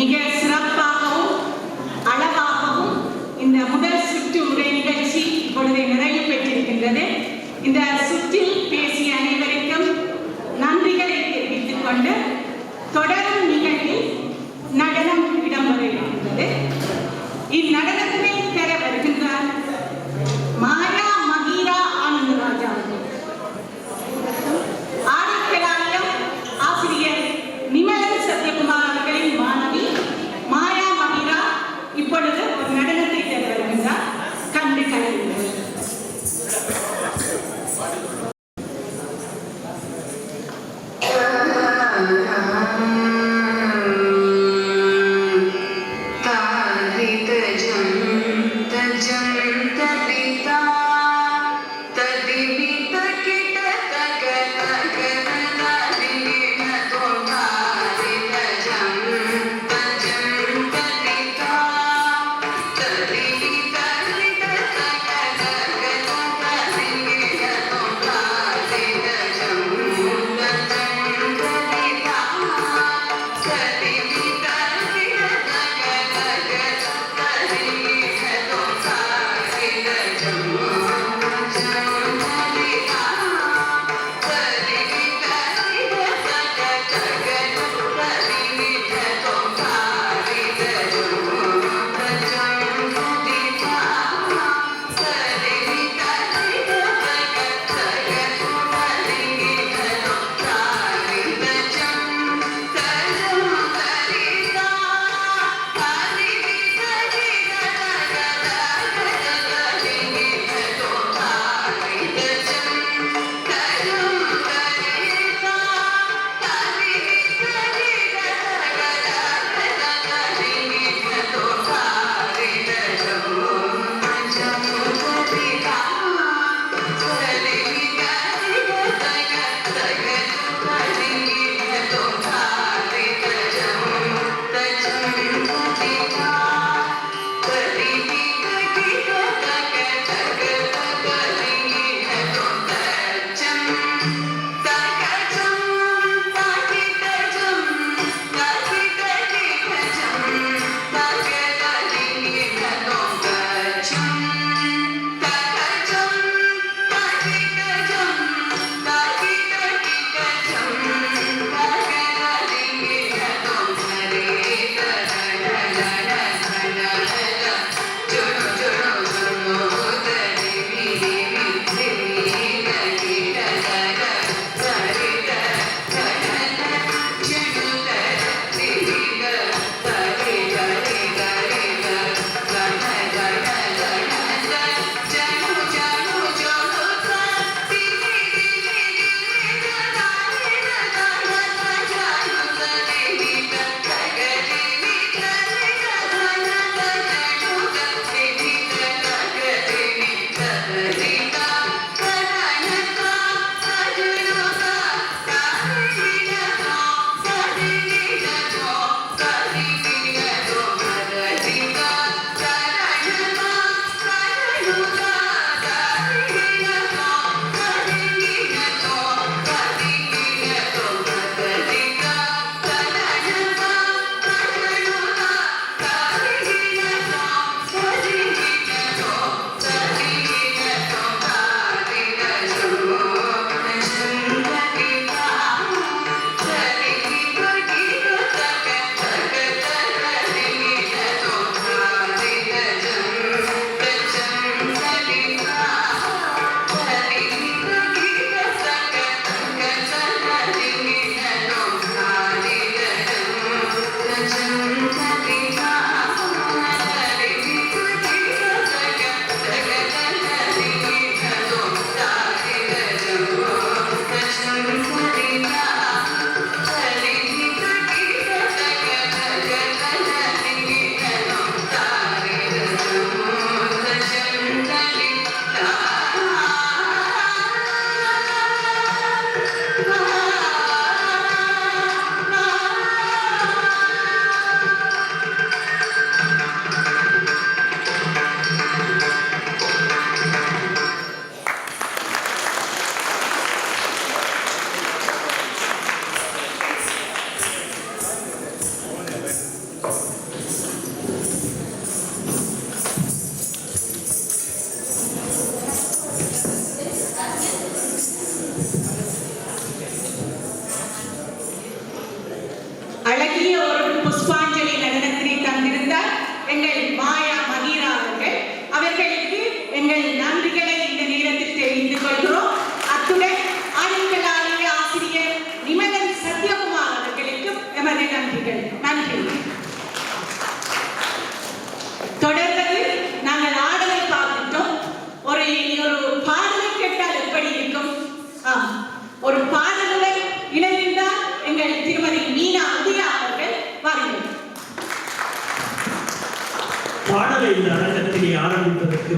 மிக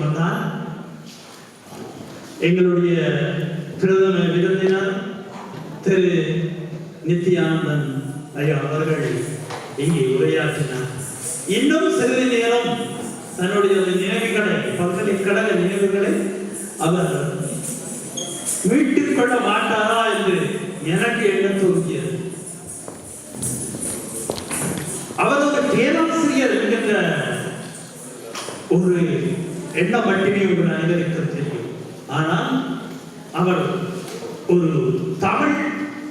ஆரம்பிப்பதற்கு எங்களுடைய பிரதம விருந்தினர் திரு நித்யானந்தன் ஐயா அவர்கள் இங்கே உரையாற்றினார். இன்னும் சிறிது நேரம் தன்னுடைய நினைவுகளை பல்கலைக்கழக நினைவுகளை அவர் மீட்டுக் கொள்ள மாட்டாரா என்று எனக்கு எண்ண தோன்றியது எண்ணம் மட்டுமே உங்கள் அனைவருக்கும் தெரியும். ஆனால் அவர் ஒரு தமிழ்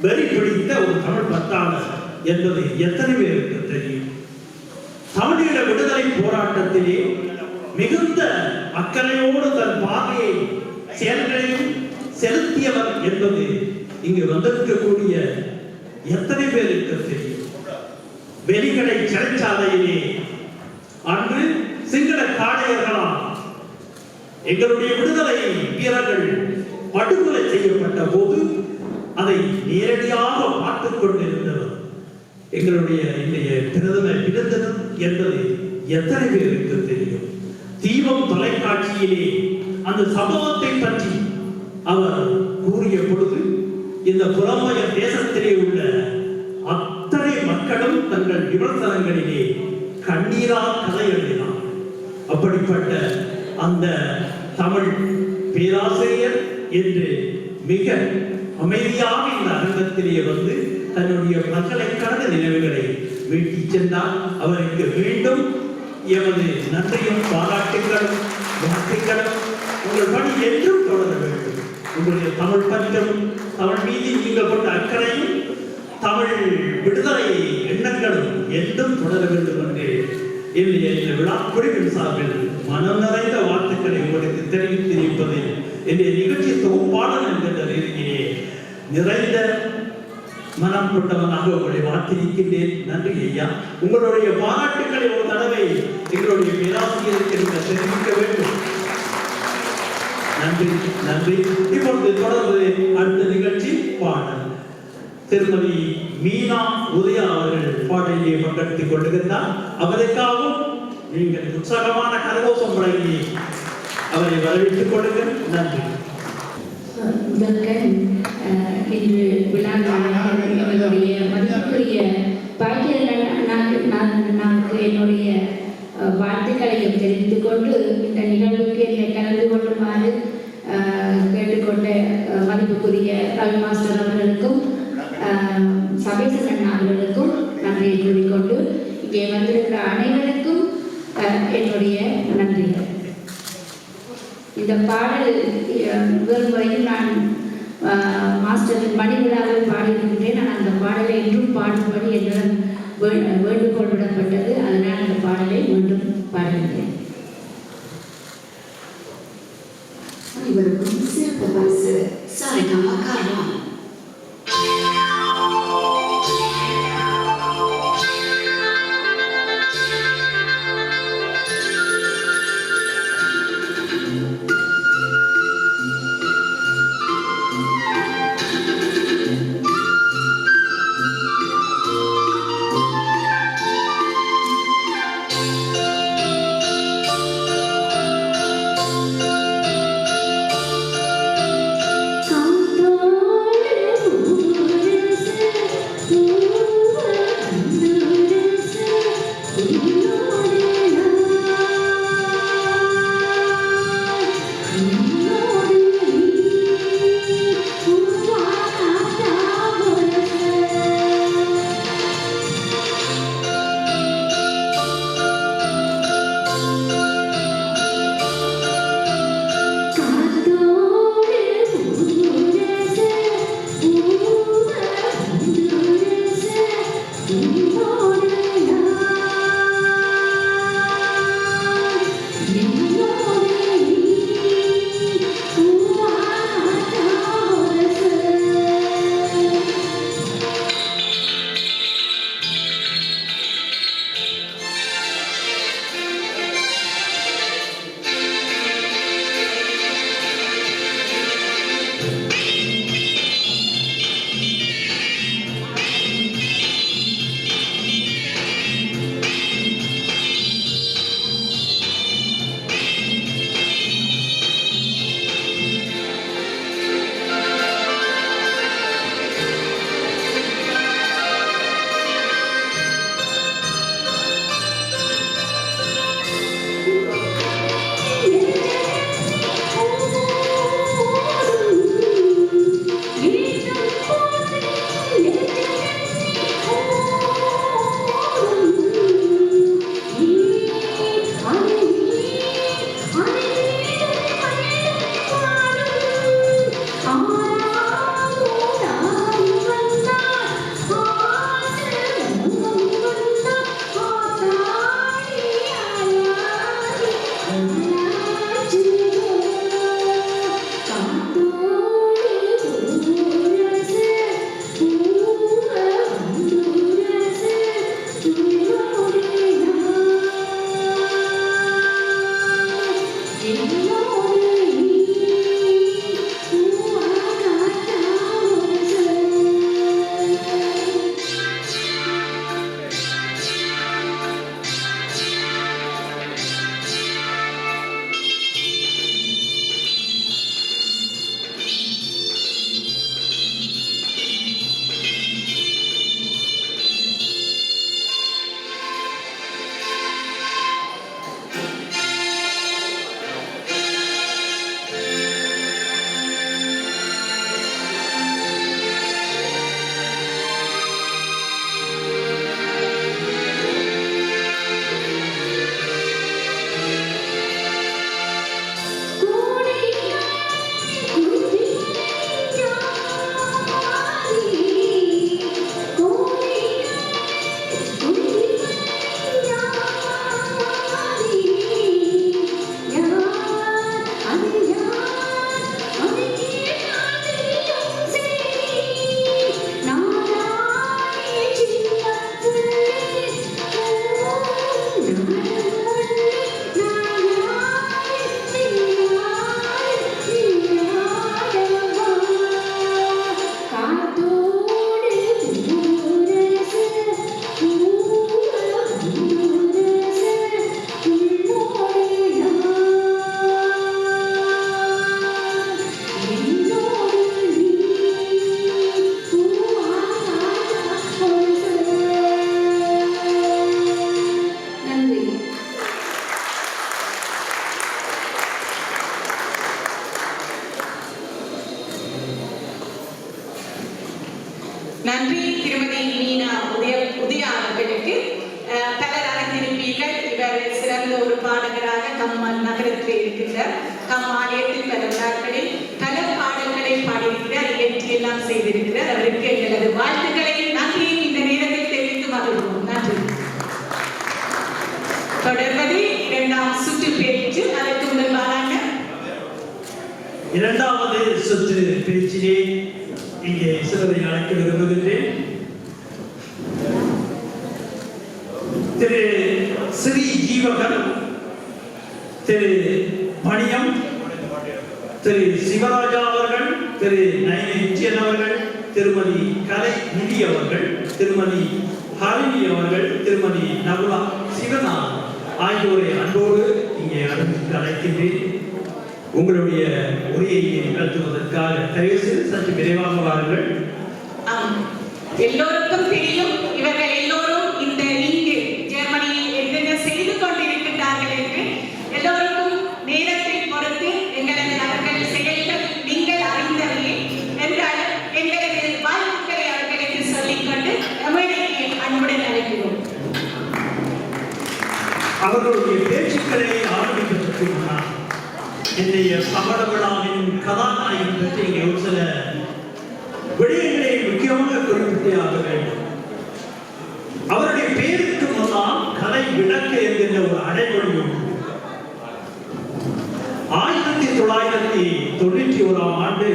வெறி பிடித்த ஒரு தமிழ் பத்தாளர் என்பது எத்தனை பேருக்கு தெரியும்? தமிழீழ விடுதலை போராட்டத்திலே மிகுந்த அக்கறையோடு தன் பார்வையை செயல்களையும் செலுத்தியவர் என்பது இங்கு வந்திருக்கக்கூடிய எத்தனை பேருக்கு தெரியும்? வெளிக்கடை சிறைச்சாலையிலே அன்று சிங்கள காடையர்களால் எங்களுடைய விடுதலை வீரர்கள் படுகொலை செய்யப்பட்ட போது அதை நேரடியாக பார்த்துக் கொண்டிருந்தவர். எங்களுடைய இன்றைய பிரதம பிறந்தனம் என்பது எத்தனை பேருக்கு தெரியும்? தீபம் தொலைக்காட்சியிலே அந்த சம்பவத்தை பற்றி அவர் கூறிய பொழுது இந்த புறமய தேசத்திலே உள்ள அத்தனை மக்களும் தங்கள் விமர்சனங்களிலே கண்ணீரா கதை எழுதினார் அப்படிப்பட்ட அந்த தமிழ் பேராசிரியர் என்று மிக அமைதியாக இந்த அரங்கத்திலே வந்து தன்னுடைய பல்கலைக்கழக நினைவுகளை வீட்டி சென்றார். அவருக்கு மீண்டும் எமது நன்றியும் பாராட்டுகளும் வாழ்த்துக்களும். உங்கள் பணி என்றும் தொடர வேண்டும். உங்களுடைய தமிழ் பற்றும் தமிழ் மீது நீங்கள் கொண்ட அக்கறையும் தமிழ் விடுதலை எண்ணங்களும் என்றும் தொடர வேண்டும் என்று என்னுடைய இந்த விழா குழுவின் சார்பில் மனம் நிறைந்த வாழ்த்துக்களை உங்களுக்கு தெரிவித்திருப்பது என்னுடைய நிகழ்ச்சி தொகுப்பாளர் என்கின்ற ரீதியிலே நிறைந்த மனம் கொண்டவனாக உங்களை வாழ்த்திருக்கின்றேன் நன்றி ஐயா. உங்களுடைய பாராட்டுக்களை ஒரு தடவை எங்களுடைய பேராசிரியருக்கு நீங்கள் தெரிவிக்க வேண்டும். நன்றி நன்றி. இப்பொழுது தொடர்ந்து அடுத்த நிகழ்ச்சி பாடல். திருமதி மீனா உதயா அவர்கள் பாடலிலே பங்கெடுத்துக் கொண்டிருந்தார் அவருக்காகவும் நீங்கள் உற்சாகமான கரகோஷம் வழங்கி அவரை வரவேற்றுக் கொள்ளுங்கள். நன்றி. முதற்கண் இன்று விழா நாளில் எங்களுடைய பாக்கிய நாளுக்கு என்னுடைய வாழ்த்துக்களையும் தெரிந்து கொண்டு ஒரு பாடகராக கம்மால் நகரத்தில் இருக்கின்றார். கம்மால் பல விழாக்களில் பல பாடல்களை பாடியிருக்கிறார். இயற்றி எல்லாம் செய்திருக்கிறார். அவருக்கு எங்களது வாழ்த்துக்களை நன்றியை இந்த நேரத்தில் தெரிவித்து மகிழ்வோம் நன்றி. தொடர்வது இரண்டாம் சுற்று பேச்சு. அதற்கு முதல் பாராட்ட. இரண்டாவது சுற்று பேச்சிலே இங்கே சிலரை அழைக்க விரும்புகின்றேன். திரு மணியம் திரு சிவராஜா அவர்கள் திரு நயனி விஜயன் அவர்கள் திருமதி கலை நிதி அவர்கள் திருமதி ஹரிணி அவர்கள் திருமதி நகுலா சிவனா ஆகியோரை அன்போடு இங்கே அழைத்து அழைக்கின்றேன். உங்களுடைய உரையை நிகழ்த்துவதற்காக தயவு செய்து சற்று விரைவாக வாருங்கள். எல்லோருக்கும் தெரியும் அவர்களுடைய பேச்சுக்களை ஆரம்பிப்பதற்கு முன்னால் இன்றைய சமண விழாவின் கதாநாயகன் பற்றி இங்கே ஒரு சில விடயங்களை முக்கியமாக குறிப்பிட்டே ஆக வேண்டும். அவருடைய பெயருக்கு முன்னால் கதை விளக்கு என்கின்ற ஒரு அடைமொழி உண்டு ஆயிரத்தி தொள்ளாயிரத்தி தொண்ணூற்றி ஓராம் ஆண்டு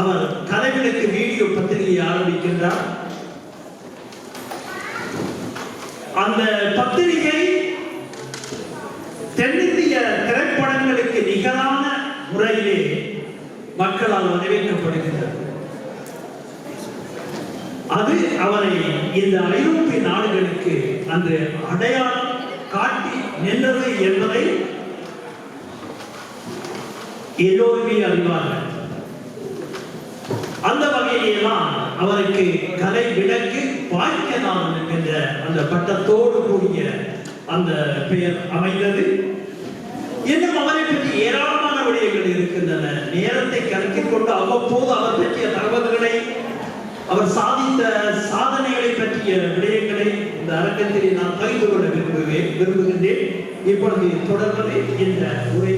அவர் கலைவிளக்கு வீடியோ பத்திரிகையை ஆரம்பிக்கின்றார். அந்த மக்களால் வரவேற்கப்படுகின்றது அது அவரை இந்த ஐரோப்பிய நாடுகளுக்கு அந்த அடையாளம் காட்டி நின்றது என்பதை எல்லோருமே அறிவார்கள். அந்த வகையிலாம் அவருக்கு கலை விளக்கு பாக்கியநாதன் என்கின்ற அந்த பட்டத்தோடு கூடிய அந்த பெயர் அமைந்தது. இன்னும் அவரை பற்றி ஏராளம் விடயங்கள் இருக்கின்றன. நேரத்தை கணக்கில் கொண்டு அவ்வப்போது அவர் பற்றிய தகவல்களை அவர் சாதித்த சாதனைகளை பற்றிய விடயங்களை இந்த அரங்கத்தில் நான் பகிர்ந்து கொள்ள விரும்புவேன் விரும்புகின்றேன். இப்பொழுது தொடர்வது இந்த உரை